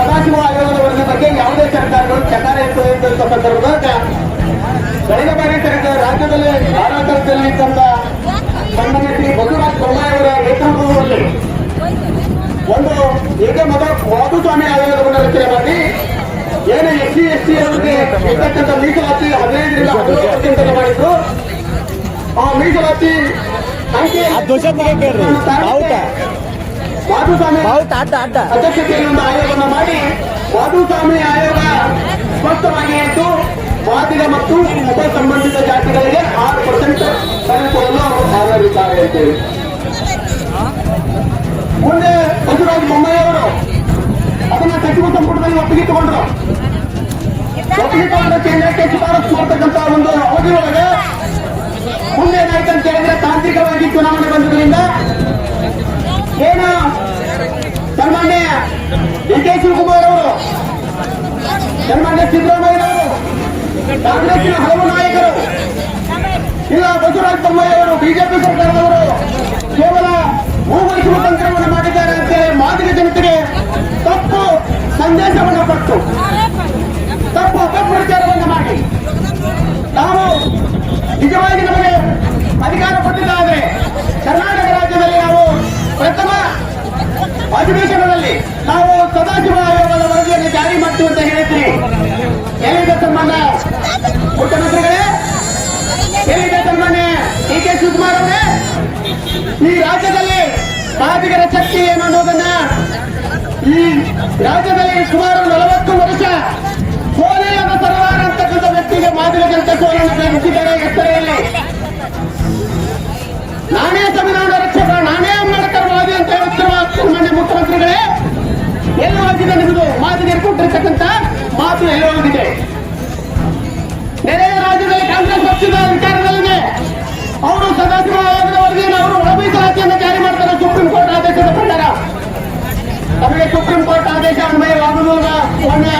ಸದಾಶಿವ ಆಯೋಗದ ವರ್ಗದ ಬಗ್ಗೆ ಯಾವುದೇ ಸರ್ಕಾರಗಳು ಚಕಾರ ಎಂದು ಸಂದರ್ಭದಾಗ ಕಳೆದ ಬಾರಿ ಸರ್ಕಾರ ರಾಜ್ಯದಲ್ಲಿ ಆಡಳಿತದಲ್ಲಿದ್ದಂತ ತಂದ ಶ್ರೀ ಬಸವರಾಜ ಬೊಮ್ಮಾಯಿ ಅವರ ನೇತೃತ್ವದಲ್ಲಿ ಒಂದು ಏಕಮತ ಮೊದಲ ಮಾಧುಸ್ವಾಮಿ ಆಯೋಗವನ್ನು ರಚನೆ ಮಾಡಿ ಏನು ಎಸ್ ಸಿ ಎಸ್ ಸಿ ಅವರಿಗೆ ಇರ್ತಕ್ಕಂಥ ಮೀಸಲಾತಿ ಹದಿನೈದರಿಂದ ಹದಿನೇಳು ಪರ್ಸೆಂಟ್ ಮಾಡಿದ್ರು ಆ ಮೀಸಲಾತಿ ಅಂಕೆ ಅಧ್ಯಕ್ಷತೆಯಲ್ಲಿ ಒಂದು ಆಯೋಗವನ್ನು ಮಾಡಿ ಮಾಧುಸ್ವಾಮಿ ಆಯೋಗ ಸ್ಪಷ್ಟವಾಗಿ ಇತ್ತು ವಾದಿಗ ಮತ್ತು ಉಪ ಸಂಬಂಧಿತ ಜಾತಿಗಳಿಗೆ ಆರು ಪರ್ಸೆಂಟ್ ತೆಗೆದುಕೊಳ್ಳಲು ಅವರು ಹಾಜರಿದ್ದಾರೆ ಅಂತೇಳಿ. ಮುಂದೆ ಬಸವರಾಜ ಬೊಮ್ಮಾಯಿ ಅವರು ಅದನ್ನ ಸಚಿವ ಸಂಪುಟದಲ್ಲಿ ಒಪ್ಪಿಗೆ ತಗೊಂಡ್ರು ಒಪ್ಪಿಗೆ ತಗೊಂಡ ಕೇಂದ್ರಕ್ಕೆ ಶಿಫಾರಸು ಮಾಡ್ತಕ್ಕಂತ ಒಂದು ಅವಧಿ ಒಳಗೆ ಮುಂದೆ ಏನಾಯ್ತು ಅಂತ ಹೇಳಿದ್ರೆ ತಾಂತ್ರಿಕವಾಗಿ ಚುನಾವಣೆ ಬಂದ್ರಿಂದ ಏನು ಸನ್ಮಾನ್ಯ ಡಿ ಕೆ ಶಿವಕುಮಾರ್ ಅವರು, ಸನ್ಮಾನ್ಯ ಸಿದ್ದರಾಮಯ್ಯ ಅವರು ಕಾಂಗ್ರೆಸ್ನ ಹಲವು ನಾಯಕರು ಇಲ್ಲ ಬಸವರಾಜ ಬೊಮ್ಮಾಯಿ ಅವರು, ಬಿಜೆಪಿ ಸರ್ಕಾರದವರು ಕೇವಲ ಹೂವಳಿಸುವ ತಂತ್ರವನ್ನು ಮಾಡಿದ್ದಾರೆ ಅಂತೇಳಿ ಮಾದರಿ ಜನತೆಗೆ ತಪ್ಪು ಸಂದೇಶವನ್ನು ಕೊಟ್ಟು, ತಪ್ಪು ಅಪಪ್ರಚಾರವನ್ನು ಮಾಡಿ. ಮುಖ್ಯಮಂತ್ರಿಗಳೇ ಹೇಳಿದೆ ತಮ್ಮನೆ? ಡಿ ಕೆ ಶಿವಕುಮಾರ್ ಅವರೇ? ಈ ರಾಜ್ಯದಲ್ಲಿ ಮಾದಿಗರ ಶಕ್ತಿ ಏನು ಅನ್ನೋದನ್ನ ಈ ರಾಜ್ಯದಲ್ಲಿ ಸುಮಾರು ನಲವತ್ತು ವರ್ಷ ಸೋನೆಯಾದ ಸರ್ವಾರ ಅಂತಕ್ಕಂಥ ವ್ಯಕ್ತಿಗೆ ಮಾದಿಗ ಜನತೆ ಸೋಲನ್ನು ಬೆಳೆಸಿದ್ದಾರೆ ಎತ್ತರೆಯಲ್ಲಿ ನಾನೇ ಸಂವಿಧಾನ ರಕ್ಷಕ, ನಾನೇ ಅಂಬೇಡ್ಕರ್ವಾದಿ ಅಂತ ಹೇಳುತ್ತಿರುವ ಮಾನ್ಯ ಮುಖ್ಯಮಂತ್ರಿಗಳೇ ಏನು ಆಗಿದೆ ನಿಮ್ಮದು ಮಾತಿಗೆ ಕೊಟ್ಟಿರ್ತಕ್ಕಂಥ ಮಾತು ಎಲ್ಲಿ ರಾಜ್ಯದಲ್ಲಿ ಕಾಂಗ್ರೆಸ್ ಪಕ್ಷದ ಅಧಿಕಾರದಲ್ಲಿದೆ ಅವರು ಸದಾಶಿವ ಆಯೋಗದ ವರದಿಯನ್ನು ಅವರು ಒಳಮೀಸಲಾತಿಯನ್ನು ಜಾರಿ ಮಾಡ್ತಾರೆ, ಸುಪ್ರೀಂ ಕೋರ್ಟ್ ಆದೇಶದ ಪ್ರಕಾರ. ನಮಗೆ ಸುಪ್ರೀಂ ಕೋರ್ಟ್ ಆದೇಶ ಅನ್ವಯವಾಗುವುದಿಲ್ಲ. ಮಾನ್ಯ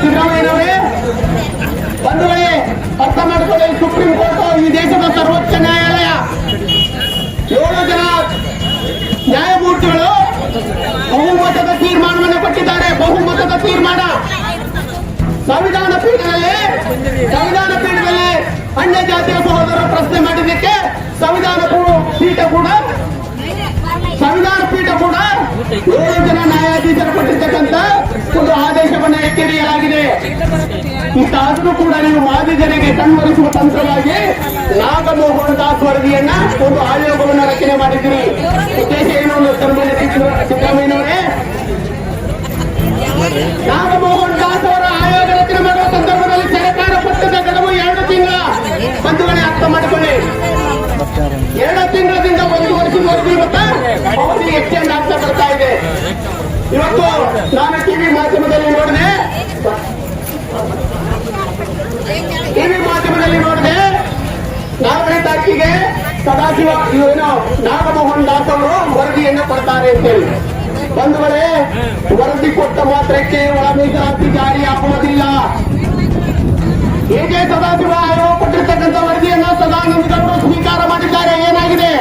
ಸಿದ್ದರಾಮಯ್ಯನವರೇ ಒಂದು ವೇಳೆ ಅರ್ಥ ಮಾಡಿಕೊಳ್ಳಿ, ಸುಪ್ರೀಂ ಕೋರ್ಟ್ ಈ ದೇಶದ ನ್ಯಾಯಾಧೀಶರು ಕೊಟ್ಟಿರ್ತಕ್ಕಂಥ ಒಂದು ಆದೇಶವನ್ನು ಹಿಡಿಯಲಾಗಿದೆ ಇಷ್ಟಾದರೂ ಕೂಡ ನೀವು ಮಾದಿಗರಿಗೆ ಕಣ್ಮರಿಸುವ ತಂತ್ರವಾಗಿ ನಾಗಮೋಹನ್ ದಾಸ್ ವರದಿಯನ್ನ ಒಂದು ಆಯೋಗವನ್ನು ರಚನೆ ಮಾಡಿದ್ದೀರಿ. ಉದ್ದೇಶ ಏನು ಸಿದ್ದರಾಮಯ್ಯನವರೇ, ನಾಗಮೋಹನ್ ದಾಸ್ ಅವರ ಆಯೋಗ ರಚನೆ ಮಾಡುವ ಸಂದರ್ಭದಲ್ಲಿ ಸರ್ಕಾರ ಪಟ್ಟದ ಗಡುವು ಎರಡು ತಿಂಗಳ. ಬಂಧುಗಳೇ, ಅರ್ಥ ಮಾಡಿಕೊಳ್ಳಿ. ಎರಡು ತಿಂಗಳಿಂದ ಒಂದು ವರ್ಷದವರೆಗೂ ಇವತ್ತು ಅವಧಿ ಎಕ್ಸ್ಟೆಂಡ್ ಆಗ್ತಾ ಬರ್ತಾ ಇದೆ. ಇವತ್ತು ನಾನು ಟಿವಿ ಮಾಧ್ಯಮದಲ್ಲಿ ನೋಡಿದೆ. ಟಿವಿ ಮಾಧ್ಯಮದಲ್ಲಿ ನೋಡಿದೆ. ನಾಲ್ಕನೇ ತಾರೀಕಿಗೆ ಸದಾಶಿವ ಏನು, ನಾಗಮೋಹನ್ ದಾಸ್ ಅವರು ವರದಿಯನ್ನು ಕೊಡ್ತಾರೆ ಅಂತೇಳಿ. ಬಂಧುಗಳೇ, ವರದಿ ಕೊಟ್ಟ ಮಾತ್ರಕ್ಕೆ ಒಳ ಮೀಸಲಾತಿ ಜಾರಿ ಆಗುವುದಿಲ್ಲ. ಹೇಗೆ ಸದಾಶಿವ ಆಯೋಗ ಕೊಟ್ಟಿರ್ತಕ್ಕಂಥ ವರದಿಯನ್ನು ಸದಾನಂದ ಗೌಡರು ಸ್ವೀಕಾರ ಮಾಡಿದ್ದಾರೆ? ಏನಾಗಿದೆ?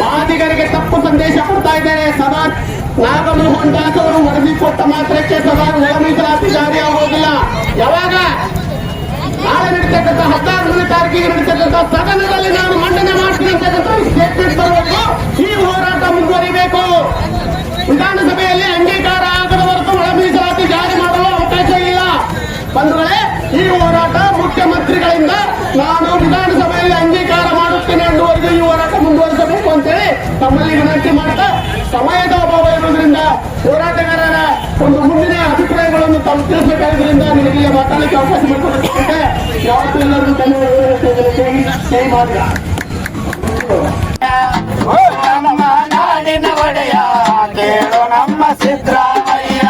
ಮಾದಿಗರಿಗೆ ತಪ್ಪು ಸಂದೇಶ ಕೊಡ್ತಾ ಇದ್ದಾರೆ. ನಾಗಮೋಹನ್ ದಾಸ್ ಅವರು ವರದಿ ಕೊಟ್ಟ ಮಾತ್ರಕ್ಕೆ ಸದಾ ಒಳ ಮೀಸಲಾತಿ ಜಾರಿ ಆಗೋದಿಲ್ಲ ಯಾವಾಗ? ನಾಳೆ ನಡೀತಕ್ಕಂಥ ಹದಿನಾರನೇ ತಾರೀಕಿಗೆ ನಡೀತಕ್ಕಂಥ ಸದನದಲ್ಲಿ ನಾನು ಮಂಡನೆ ಮಾಡ್ತೀನಿ ಅಂತಕ್ಕಂಥ ಸ್ಟೇಟ್ಮೆಂಟ್ ಬರಬೇಕು ಈ ಹೋರಾಟ ಮುಂದುವರಿಬೇಕು. ವಿಧಾನಸಭೆಯಲ್ಲಿ ಒಂದು ಮುಂದಿನ ಅಭಿಪ್ರಾಯಗಳನ್ನು ತಾವು ತಿಳಿಸಬೇಕಾದ್ರಿಂದ ನಿಮಗೆ ಮಾತಾಡಲಿಕ್ಕೆ ಅವಕಾಶ ಮಾಡಿಕೊಡುತ್ತೆ ಯಾವತ್ತೂ ಎಲ್ಲರಿಗೂ ಧನ್ಯವಾದಗಳು ನಮ್ಮ ನಮ್ಮ ಸಿದ್ದರಾಮಯ್ಯ.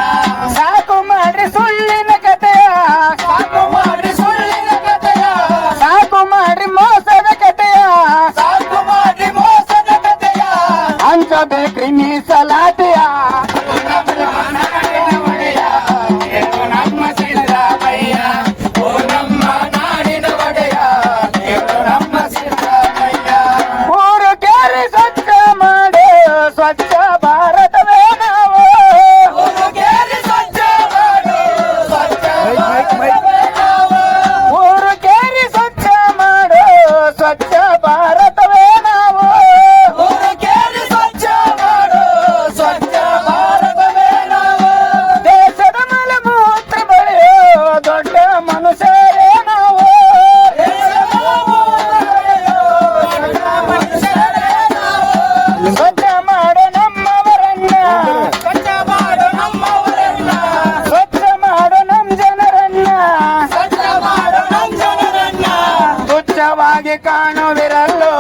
ಹಾಗೆ ಕಾಣುವಿರಲ್ಲೋ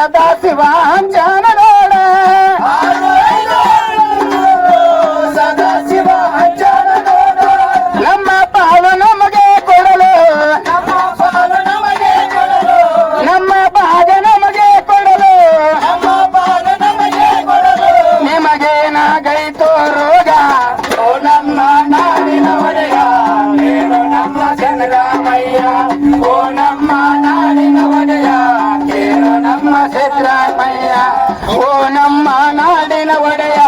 సదాశివాంజన ಸಿದ್ದರಾಮಯ್ಯ ಓ ನಮ್ಮ ನಾಡಿನ ಒಡೆಯ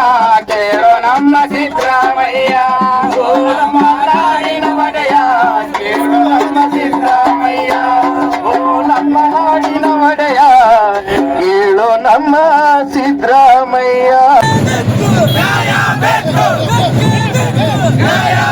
ಕೇಳೋ ನಮ್ಮ ಸಿದ್ದರಾಮಯ್ಯ ಓ ನಮ್ಮ ನಾಡಿನ ಒಡೆಯ ಕೇಳೋ ನಮ್ಮ ಸಿದ್ದರಾಮಯ್ಯ ಓ ನಮ್ಮ ನಾಡಿನ ಒಡೆಯ ಕೇಳೋ ನಮ್ಮ ಸಿದ್ದರಾಮಯ್ಯ Yeah!